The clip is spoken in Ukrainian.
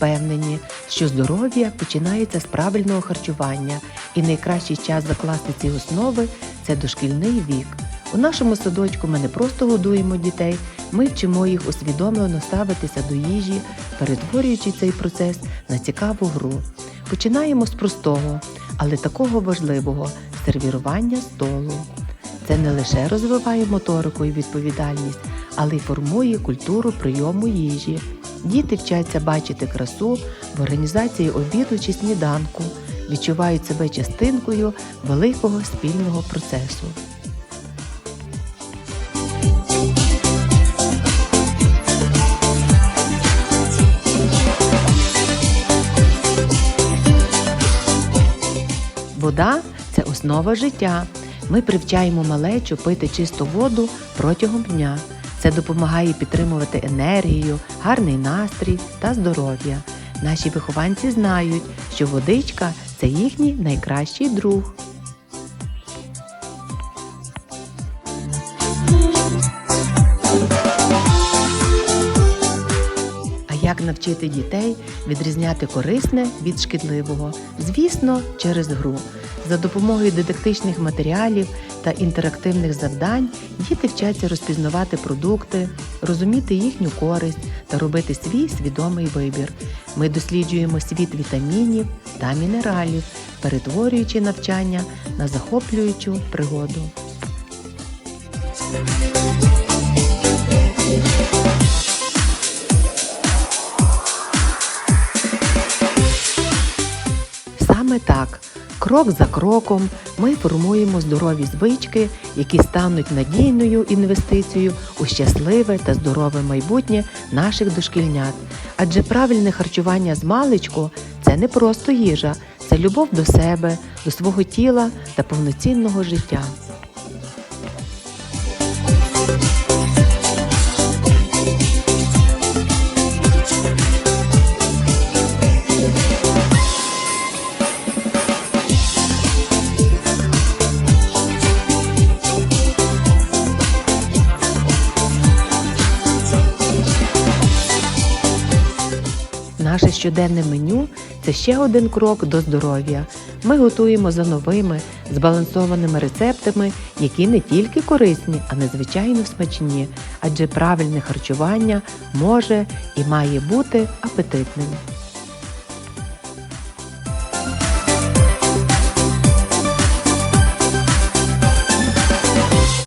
впевнені, що здоров'я починається з правильного харчування, і найкращий час закласти ці основи це дошкільний вік. У нашому садочку ми не просто годуємо дітей, ми вчимо їх усвідомлено ставитися до їжі, перетворюючи цей процес на цікаву гру. Починаємо з простого, але такого важливого сервірування столу. Це не лише розвиває моторику і відповідальність, але й формує культуру прийому їжі. Діти вчаться бачити красу в організації обіду чи сніданку, відчувають себе частинкою великого спільного процесу. Вода це основа життя. Ми привчаємо малечу пити чисту воду протягом дня. Це допомагає підтримувати енергію, гарний настрій та здоров'я. Наші вихованці знають, що водичка це їхній найкращий друг. Як навчити дітей відрізняти корисне від шкідливого? Звісно, через гру. За допомогою дидактичних матеріалів та інтерактивних завдань діти вчаться розпізнавати продукти, розуміти їхню користь та робити свій свідомий вибір. Ми досліджуємо світ вітамінів та мінералів, перетворюючи навчання на захоплюючу пригоду. Саме так, крок за кроком, ми формуємо здорові звички, які стануть надійною інвестицією у щасливе та здорове майбутнє наших дошкільнят. Адже правильне харчування з маличку це не просто їжа, це любов до себе, до свого тіла та повноцінного життя. Наше щоденне меню це ще один крок до здоров'я. Ми готуємо за новими, збалансованими рецептами, які не тільки корисні, а надзвичайно смачні, адже правильне харчування може і має бути апетитним.